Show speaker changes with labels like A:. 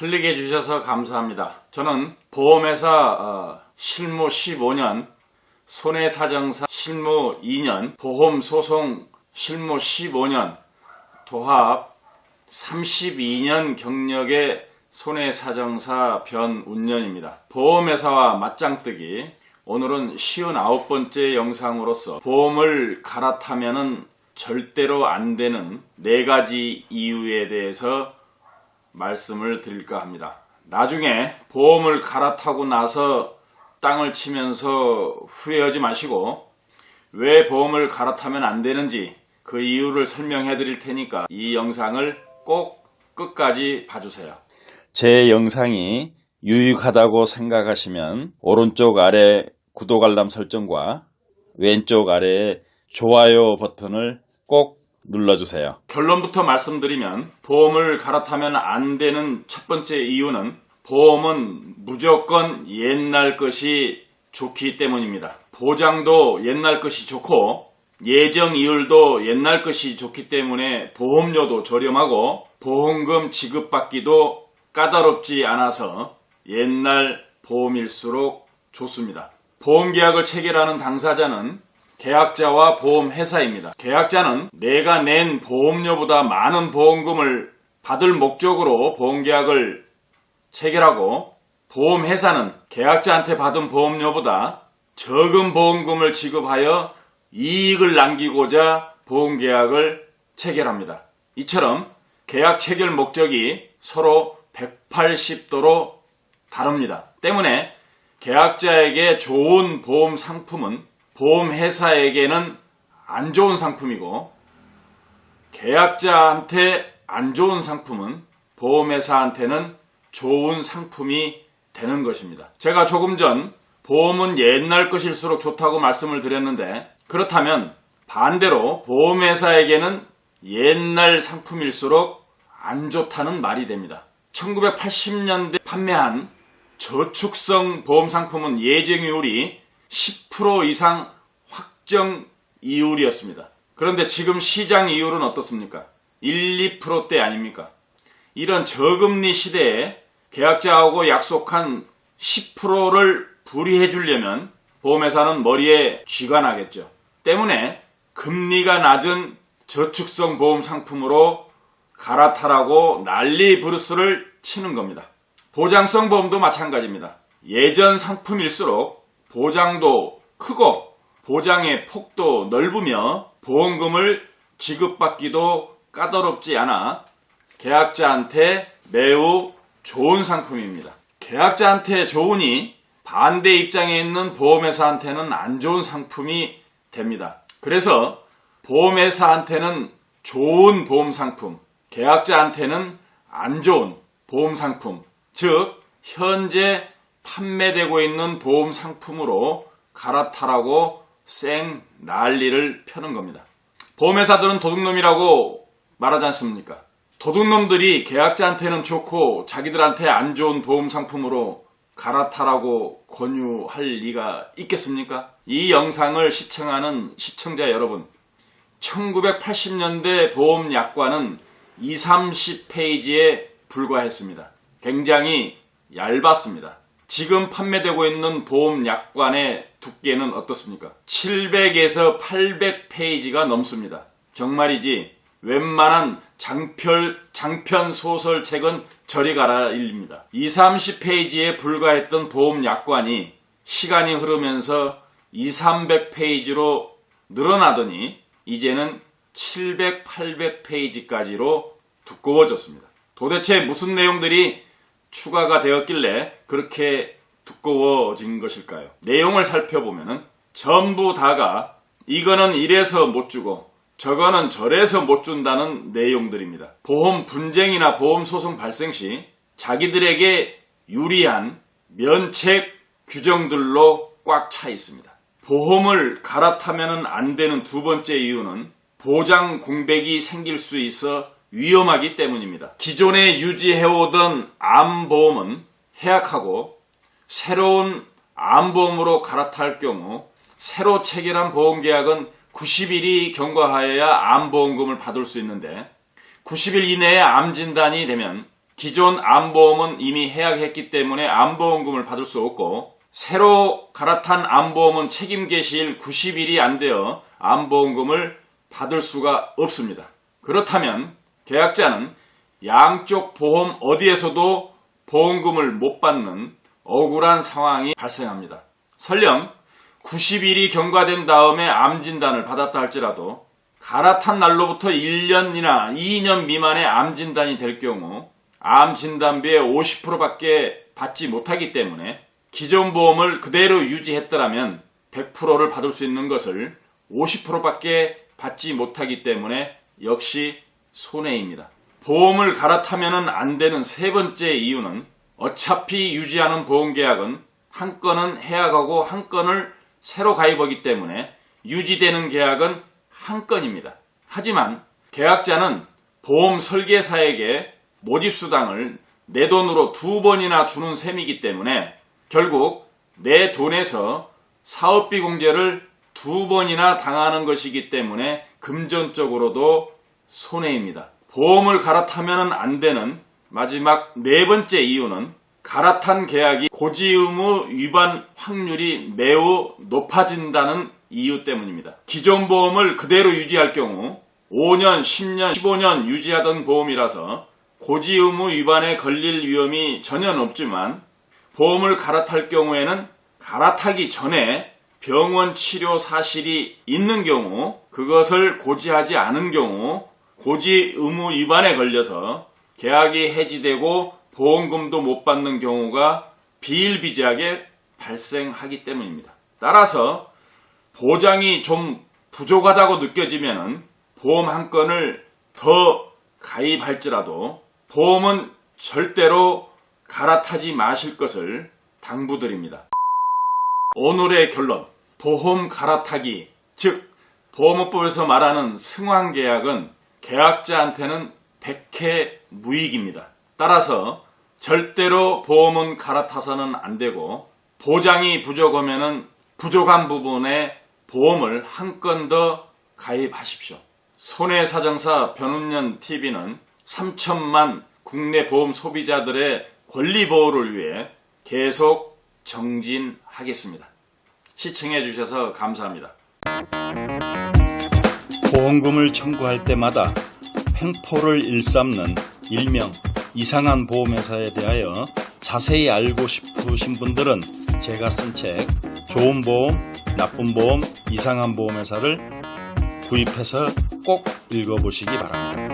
A: 클릭해 주셔서 감사합니다. 저는 보험회사 어, 실무 15년, 손해사정사 실무 2년, 보험소송 실무 15년, 도합 32년 경력의 손해사정사 변운년입니다. 보험회사와 맞짱뜨기 오늘은 59번째 영상으로서 보험을 갈아타면은 절대로 안 되는 네 가지 이유에 대해서 말씀을 드릴까 합니다. 나중에 보험을 갈아타고 나서 땅을 치면서 후회하지 마시고 왜 보험을 갈아타면 안 되는지 그 이유를 설명해 드릴 테니까 이 영상을 꼭 끝까지 봐주세요. 제 영상이 유익하다고 생각하시면 오른쪽 아래 구독 알람 설정과 왼쪽 아래에 좋아요 버튼을 꼭 눌러주세요. 결론부터 말씀드리면 보험을 갈아타면 안 되는 첫 번째 이유는 보험은 무조건 옛날 것이 좋기 때문입니다. 보장도 옛날 것이 좋고 예정 이율도 옛날 것이 좋기 때문에 보험료도 저렴하고 보험금 지급받기도 까다롭지 않아서 옛날 보험일수록 좋습니다. 보험계약을 체결하는 당사자는 계약자와 보험회사입니다. 계약자는 내가 낸 보험료보다 많은 보험금을 받을 목적으로 보험계약을 체결하고 보험회사는 계약자한테 받은 보험료보다 적은 보험금을 지급하여 이익을 남기고자 보험계약을 체결합니다. 이처럼 계약 체결 목적이 서로 180도로 다릅니다. 때문에 계약자에게 좋은 보험 상품은 보험회사에게는 안 좋은 상품이고 계약자한테 안 좋은 상품은 보험회사한테는 좋은 상품이 되는 것입니다. 제가 조금 전 보험은 옛날 것일수록 좋다고 말씀을 드렸는데 그렇다면 반대로 보험회사에게는 옛날 상품일수록 안 좋다는 말이 됩니다. 1980년대 판매한 저축성 보험 상품은 예정이율이 10% 이상 확정 이율이었습니다. 그런데 지금 시장 이율은 어떻습니까? 1, 2%대 아닙니까? 이런 저금리 시대에 계약자하고 약속한 10%를 불이해 주려면 보험회사는 머리에 쥐가 나겠죠. 때문에 금리가 낮은 저축성 보험 상품으로 갈아타라고 난리 브루스를 치는 겁니다. 보장성 보험도 마찬가지입니다. 예전 상품일수록 보장도 크고 보장의 폭도 넓으며 보험금을 지급받기도 까다롭지 않아 계약자한테 매우 좋은 상품입니다. 계약자한테 좋으니 반대 입장에 있는 보험회사한테는 안 좋은 상품이 됩니다. 그래서 보험회사한테는 좋은 보험 상품, 계약자한테는 안 좋은 보험 상품, 즉 현재 판매되고 있는 보험 상품으로 갈아타라고 쌩 난리를 펴는 겁니다. 보험회사들은 도둑놈이라고 말하지 않습니까? 도둑놈들이 계약자한테는 좋고 자기들한테 안 좋은 보험 상품으로 갈아타라고 권유할 리가 있겠습니까? 이 영상을 시청하는 시청자 여러분, 1980년대 보험 약관은 2, 30페이지에 불과했습니다. 굉장히 얇았습니다. 지금 판매되고 있는 보험 약관의 두께는 어떻습니까? 700에서 800페이지가 넘습니다. 정말이지 웬만한 장편, 장편 소설 책은 저리 가라 일립니다. 2, 30페이지에 불과했던 보험 약관이 시간이 흐르면서 2, 300페이지로 늘어나더니 이제는 700, 800페이지까지로 두꺼워졌습니다. 도대체 무슨 내용들이 추가가 되었길래 그렇게 두꺼워진 것일까요? 내용을 살펴보면 전부 다가 이거는 이래서 못 주고 저거는 저래서 못 준다는 내용들입니다. 보험 분쟁이나 보험 소송 발생 시 자기들에게 유리한 면책 규정들로 꽉 차 있습니다. 보험을 갈아타면 안 되는 두 번째 이유는 보장 공백이 생길 수 있어 위험하기 때문입니다. 기존에 유지해오던 암보험은 해약하고 새로운 암보험으로 갈아탈 경우 새로 체결한 보험계약은 90일이 경과하여야 암보험금을 받을 수 있는데 90일 이내에 암 진단이 되면 기존 암보험은 이미 해약했기 때문에 암보험금을 받을 수 없고 새로 갈아탄 암보험은 책임계 시일 90일이 안 되어 암보험금을 받을 수가 없습니다. 그렇다면 계약자는 양쪽 보험 어디에서도 보험금을 못 받는 억울한 상황이 발생합니다. 설령 90일이 경과된 다음에 암 진단을 받았다 할지라도 갈아탄 날로부터 1년이나 2년 미만의 암 진단이 될 경우 암 진단비의 50%밖에 받지 못하기 때문에 기존 보험을 그대로 유지했더라면 100%를 받을 수 있는 것을 50%밖에 받지 못하기 때문에 역시 손해입니다. 보험을 갈아타면 안 되는 세 번째 이유는 어차피 유지하는 보험 계약은 한 건은 해약하고 한 건을 새로 가입하기 때문에 유지되는 계약은 한 건입니다. 하지만 계약자는 보험 설계사에게 모집수당을 내 돈으로 두 번이나 주는 셈이기 때문에 결국 내 돈에서 사업비 공제를 두 번이나 당하는 것이기 때문에 금전적으로도 손해입니다. 보험을 갈아타면 안 되는 마지막 네 번째 이유는 갈아탄 계약이 고지 의무 위반 확률이 매우 높아진다는 이유 때문입니다. 기존 보험을 그대로 유지할 경우 5년, 10년, 15년 유지하던 보험이라서 고지 의무 위반에 걸릴 위험이 전혀 없지만 보험을 갈아탈 경우에는 갈아타기 전에 병원 치료 사실이 있는 경우 그것을 고지하지 않은 경우 고지 의무 위반에 걸려서 계약이 해지되고 보험금도 못 받는 경우가 비일비재하게 발생하기 때문입니다. 따라서 보장이 좀 부족하다고 느껴지면 보험 한 건을 더 가입할지라도 보험은 절대로 갈아타지 마실 것을 당부드립니다. 오늘의 결론. 보험 갈아타기, 즉 보험업법에서 말하는 승환 계약은 계약자한테는 백해 무익입니다. 따라서 절대로 보험은 갈아타서는 안 되고 보장이 부족하면은 부족한 부분에 보험을 한 건 더 가입하십시오. 손해사정사 변운년 TV는 3천만 국내 보험 소비자들의 권리 보호를 위해 계속 정진하겠습니다. 시청해 주셔서 감사합니다.
B: 보험금을 청구할 때마다 횡포를 일삼는 일명 이상한 보험회사에 대하여 자세히 알고 싶으신 분들은 제가 쓴 책 좋은 보험, 나쁜 보험, 이상한 보험회사를 구입해서 꼭 읽어보시기 바랍니다.